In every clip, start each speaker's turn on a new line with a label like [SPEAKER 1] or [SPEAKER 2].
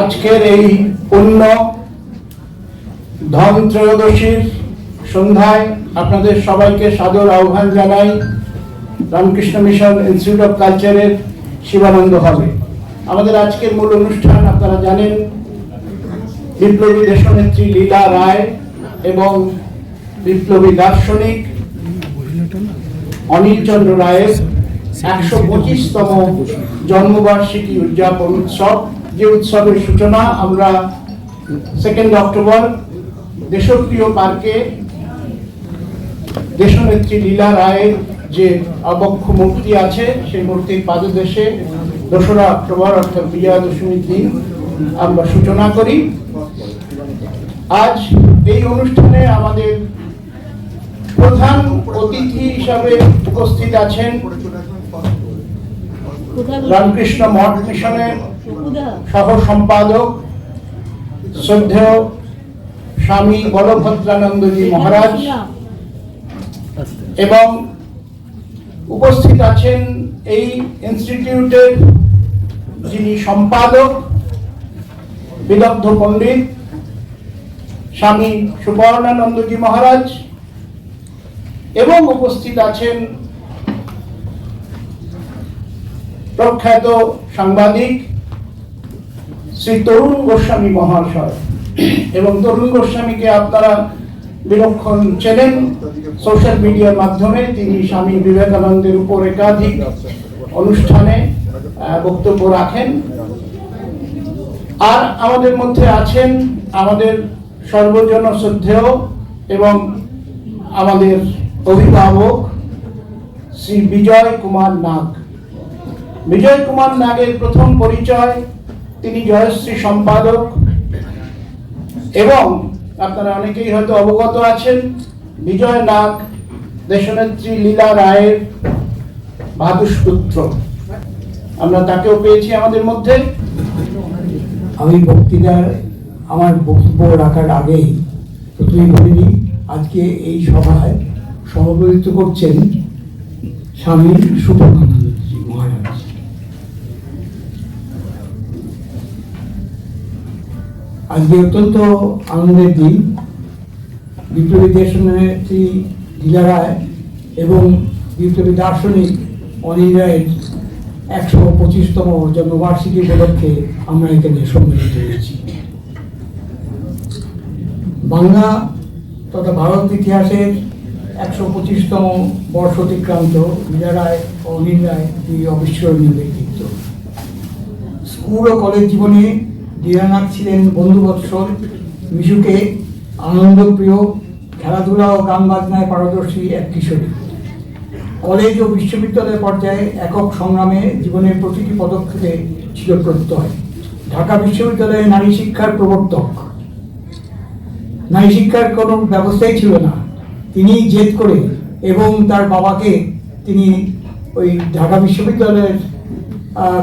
[SPEAKER 1] আজকের এই পূর্ণ ধন ত্রয়োদশীর সন্ধ্যায় আপনাদের সবাইকে সাদর আহ্বান জানাই। রামকৃষ্ণ মিশন ইনস্টিটিউট অফ কালচারের শিবানন্দ হবে আমাদের আজকের মূল অনুষ্ঠান আপনারা জানেন, বিপ্লবী দেশনেত্রী লীলা রায় এবং বিপ্লবী দার্শনিক অনিল চন্দ্র রায়ের একশো পঁচিশতম জন্মবার্ষিকী উদযাপন উৎসব। যে উৎসবের সূচনা আমরা সেকেন্ড অক্টোবর দেশপ্রিয় পার্কে দেশনেত্রী লীলা রায়ের যে অবক্ষ মূর্তি আছে সেই মূর্তির পাদদেশে দোসরা অক্টোবর অর্থাৎ বিজয়া দশমীর দিন আমরা সূচনা করি। আজ এই অনুষ্ঠানে আমাদের প্রধান অতিথি হিসাবে উপস্থিত আছেন রামকৃষ্ণ মঠ মিশনের সহ সম্পাদক শ্রদ্ধেয় স্বামী বলভদ্রানন্দজি মহারাজ এবং উপস্থিত আছেন এই ইনস্টিটিউটের যিনি সম্পাদক, বিদগ্ধ পণ্ডিত স্বামী সুবর্ণানন্দজি মহারাজ এবং উপস্থিত আছেন প্রখ্যাত সাংবাদিক শ্রী তরুণ গোস্বামী মহাশয়। এবং তরুণ গোস্বামীকে আপনারা বিলক্ষণ চেনেন। সোশ্যাল মিডিয়ার মাধ্যমে তিনি স্বামী বিবেকানন্দের উপর একাধিক অনুষ্ঠানে বক্তব্য রাখেন। আর আমাদের মধ্যে আছেন আমাদের সর্বজন শ্রদ্ধেয় এবং আমাদের অভিভাবক শ্রী বিজয় কুমার নাগ। বিজয় কুমার নাগের প্রথম পরিচয় তিনি জয়শ্রী সম্পাদক। এবং আপনারা অনেকেই হয়তো অবগত আছেন, বিজয় নাগ, দেশনেত্রী লীলা রায়ের ভাদুষপুত্র। আমরা তাকেও পেয়েছি আমাদের মধ্যে।
[SPEAKER 2] আমি বক্তৃতার আমার বক্তব্য রাখার আগেই প্রথমেই বলে নিই, আজকে এই সভায় সভাপতিত্ব করছেন স্বামী সুবর্ণানন্দজি মহারাজ আজকে অত্যন্ত আনন্দের দিন। বিপ্লবী দেশনেত্রী লীলা রায় এবং বিপ্লবী দার্শনিক অনিল রায়ের একশো পঁচিশতম জন্মবার্ষিকী উপলক্ষে আমরা এখানে সম্মিলিত হয়েছি। বাংলা তথা ভারত ইতিহাসের একশো পঁচিশতম বর্ষ অতিক্রান্ত মীরা রায় অনিল রায় দুই অবিস্মরণীয় ব্যক্তিত্ব। স্কুল ও কলেজ জীবনে দীনানাথ ছিলেন বন্ধুবৎসল মিশুকে আনন্দপ্রিয় খেলাধুলা ও গান বাজনায় পারদর্শী এক কিশোরী। কলেজ ও বিশ্ববিদ্যালয় পর্যায়ে একক সংগ্রামে জীবনের প্রতিটি পদক্ষেপে ছিল প্রত্যয়। ঢাকা বিশ্ববিদ্যালয়ে নারী শিক্ষার প্রবর্তক। নারী শিক্ষার কোনো ব্যবস্থাই ছিল না। তিনি জেদ করে এবং তার বাবাকে তিনি ওই ঢাকা বিশ্ববিদ্যালয়ের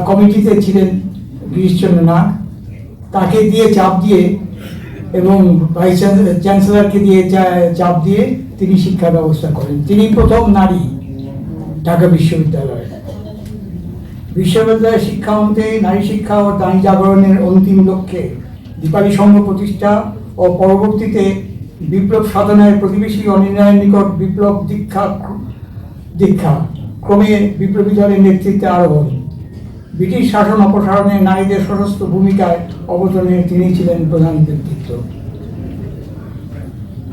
[SPEAKER 2] কমিটিতে ছিলেন। গিরিশচন্দ্র তাকে দিয়ে চাপ দিয়ে এবং ভাইস চ্যান্সেলরকে দিয়ে চাপ দিয়ে তিনি শিক্ষা ব্যবস্থা করেন। তিনি প্রথম নারী ঢাকা বিশ্ববিদ্যালয়ে। বিশ্ববিদ্যালয় শিক্ষা অন্তে নারী শিক্ষা ও নারী জাগরণের অন্তিম লক্ষ্যে দীপালি সংঘ প্রতিষ্ঠা ও পরবর্তীতে বিপ্লব সাধনায় প্রতিবেশী অনির্ণয়ের নিকট বিপ্লব দীক্ষা দীক্ষা ক্রমে বিপ্লবী দলের নেতৃত্বে আরোহণ। ব্রিটিশ শাসন অপসারণে নারীদের সশস্ত্র ভূমিকায় অবতরণে তিনি ছিলেন প্রধান ব্যক্তিত্ব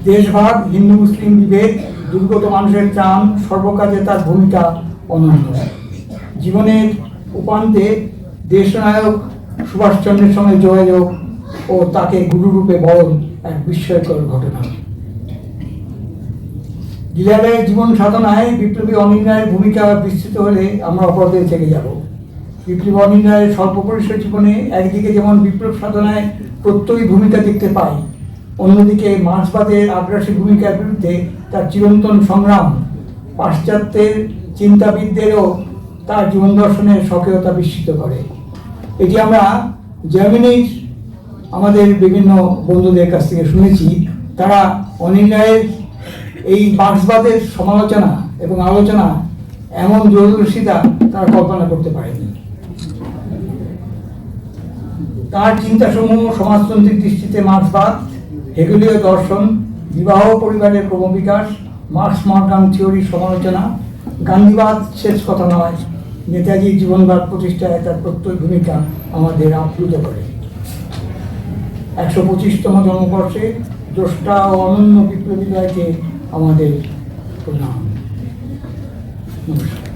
[SPEAKER 2] দেশভাগ হিন্দু মুসলিম বিভেদ, দুর্গত মানুষের ত্রাণ সর্বকাজে তার ভূমিকা অনন্য। জীবনের উপান্তে দেশনায়ক সুভাষচন্দ্রের সঙ্গে যোগাযোগ ও তাকে গুরুরূপে বরণ এক বিস্ময়কর ঘটনা। লীলারায়ের জীবন সাধনায় বিপ্লবী অনিল ভূমিকা বিস্তৃত হলে আমরা অপরাধে থেকে যাব। বিপ্লবী অনিল রায়ের জীবনে একদিকে যেমন বিপ্লব সাধনায় প্রত্যয়ী ভূমিকা দেখতে পাই, অন্যদিকে মার্ক্সবাদের আগ্রাসী ভূমিকার বিরুদ্ধে তার চিরন্তন সংগ্রাম, পাশ্চাত্যের চিন্তাবিদদেরও তার জীবন দর্শনের সক্রিয়তা বিস্মিত করে। এটি আমরা জার্মানির আমাদের বিভিন্ন বন্ধুদের কাছ থেকে শুনেছি, তারা অনিল রায়ের এই মার্ক্সবাদের সমালোচনা এবং আলোচনা এমন দূরদর্শিতা তারা কল্পনা করতে পারেনি। তার চিন্তাসমূহ, সমাজতান্ত্রিক দৃষ্টিতে মার্ক্সবাদ, হেগেলীয় দর্শন, বিবাহ পরিবারের ক্রমবিকাশ, মার্ক্স মর্গান থিওরির সমালোচনা, গান্ধীবাদ শেষ কথা নয়। নেতাজির জীবনবাদ প্রতিষ্ঠায় তার প্রত্যয় ভূমিকা আমাদের আপ্লুত করে। একশো পঁচিশতম জন্মবর্ষে দ্রষ্টা ও অনন্য বিপ্লবীদেরকে আমাদের প্রণাম। নমস্কার।